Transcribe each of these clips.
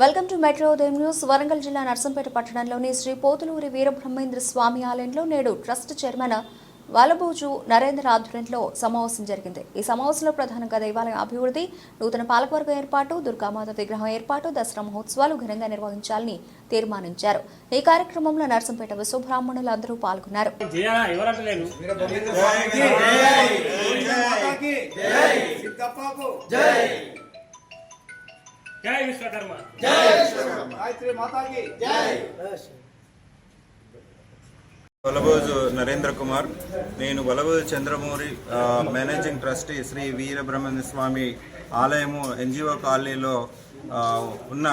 Welcome to metro ఉదయం news. Warangal జిల్లా నర్సంపేట పట్టణంలోని శ్రీ పోతులూరి వీరబ్రహ్మేంద్ర స్వామి ఆలయంలో నేడు ట్రస్ట్ చైర్మన్ వలబోజు నరేంద్ర ఆధ్వర్యంలో సమావేశం జరిగింది. ఈ సమావేశంలో ప్రధానంగా దేవాలయం అభివృద్ధి నూతన పాలకవర్గం ఏర్పాటు దుర్గామాత విగ్రహం ఏర్పాటు దసరా మహోత్సవాలు ఘనంగా నిర్వహించాలని తీర్మానించారు. ఈ కార్యక్రమంలో నర్సంపేట విశ్వబ్రాహ్మణులు అందరూ పాల్గొన్నారు. జయ మాతాకి సిద్ధప్పకు జై విశ్వకర్మ. గాయత్రి మాతాకి వలబోజు నరేంద్ర కుమార్. నేను వలబోజు చంద్రమూరి మేనేజింగ్ ట్రస్టీ శ్రీ వీరబ్రహ్మణ్య స్వామి ఆలయము ఎన్జిఓ కాలనీలో ఉన్న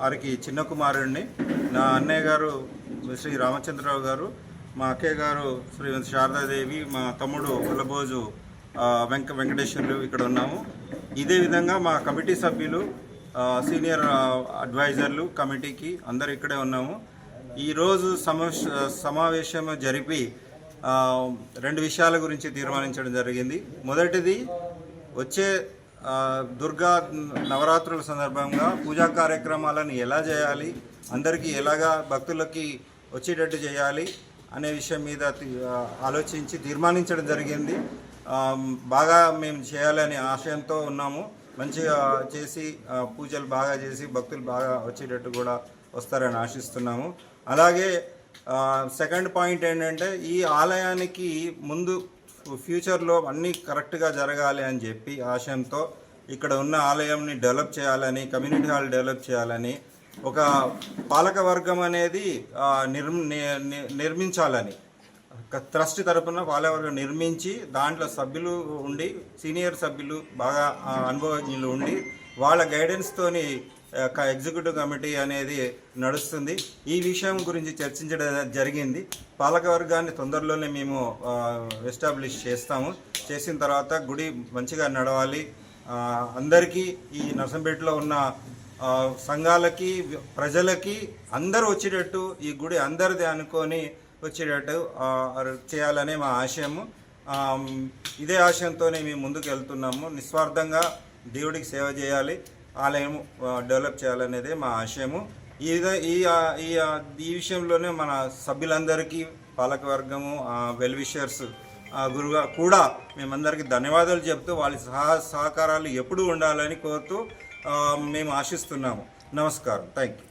వారికి చిన్న కుమారుడిని నా అన్నయ్య గారు శ్రీ రామచంద్రరావు గారు మా అక్కయ్య గారు శ్రీమతి శారదాదేవి మా తమ్ముడు వలబోజు వెంక వెంకటేశ్వర్లు ఇక్కడ ఉన్నాము. ఇదే విధంగా మా కమిటీ సభ్యులు సీనియర్ అడ్వైజర్లు కమిటీకి అందరు ఇక్కడే ఉన్నాము. ఈరోజు సమేశ సమావేశం జరిపి రెండు విషయాల గురించి తీర్మానించడం జరిగింది. మొదటిది వచ్చే దుర్గా నవరాత్రుల సందర్భంగా పూజా కార్యక్రమాలను ఎలా చేయాలి అందరికీ ఎలాగా భక్తులకి వచ్చేటట్టు చేయాలి అనే విషయం మీద తీ- ఆలోచించి తీర్మానించడం జరిగింది. బాగా మేము చేయాలనే ఆశయంతో ఉన్నాము. మంచిగా చేసి పూజలు బాగా చేసి భక్తులు బాగా వచ్చేటట్టు కూడా వస్తారని ఆశిస్తున్నాము. అలాగే సెకండ్ పాయింట్ ఏంటంటే ఈ ఆలయానికి ముందు ఫ్యూచర్లో అన్నీ కరెక్ట్గా జరగాలి అని చెప్పి ఆశయంతో ఇక్కడ ఉన్న ఆలయంని డెవలప్ చేయాలని కమ్యూనిటీ హాల్ డెవలప్ చేయాలని ఒక పాలక వర్గం అనేది ఆ, ని- నిర్మించాలని ట్రస్ట్ తరపున పాలకవర్గం నిర్మించి దాంట్లో సభ్యులు ఉండి సీనియర్ సభ్యులు బాగా అనుభవజ్ఞులు ఉండి వాళ్ళ గైడెన్స్తోని ఎగ్జిక్యూటివ్ కమిటీ అనేది నడుస్తుంది. ఈ విషయం గురించి చర్చించడం జరిగింది. పాలకవర్గాన్ని తొందరలోనే మేము ఎస్టాబ్లిష్ చేస్తాము. చేసిన తర్వాత గుడి మంచిగా నడవాలి. అందరికీ ఈ నర్సంపేటలో ఉన్న సంఘాలకి ప్రజలకి అందరూ వచ్చేటట్టు ఈ గుడి అందరిది అనుకొని వచ్చేటట్టు చేయాలనే మా ఆశయము. ఇదే ఆశయంతోనే మేము ముందుకు వెళ్తున్నాము నిస్వార్థంగా దేవుడికి సేవ చేయాలి ఆలయం డెవలప్ చేయాలనేదే మా ఆశయము. ఈ ఈ ఈ విషయంలోనే మన సభ్యులందరికీ పాలకవర్గము వెల్విషర్స్ గురుగా కూడా మేమందరికీ ధన్యవాదాలు చెప్తూ వాళ్ళ సహా సహకారాలు ఎప్పుడూ ఉండాలని కోరుతూ మేము ఆశిస్తున్నాము. నమస్కారం. Thank you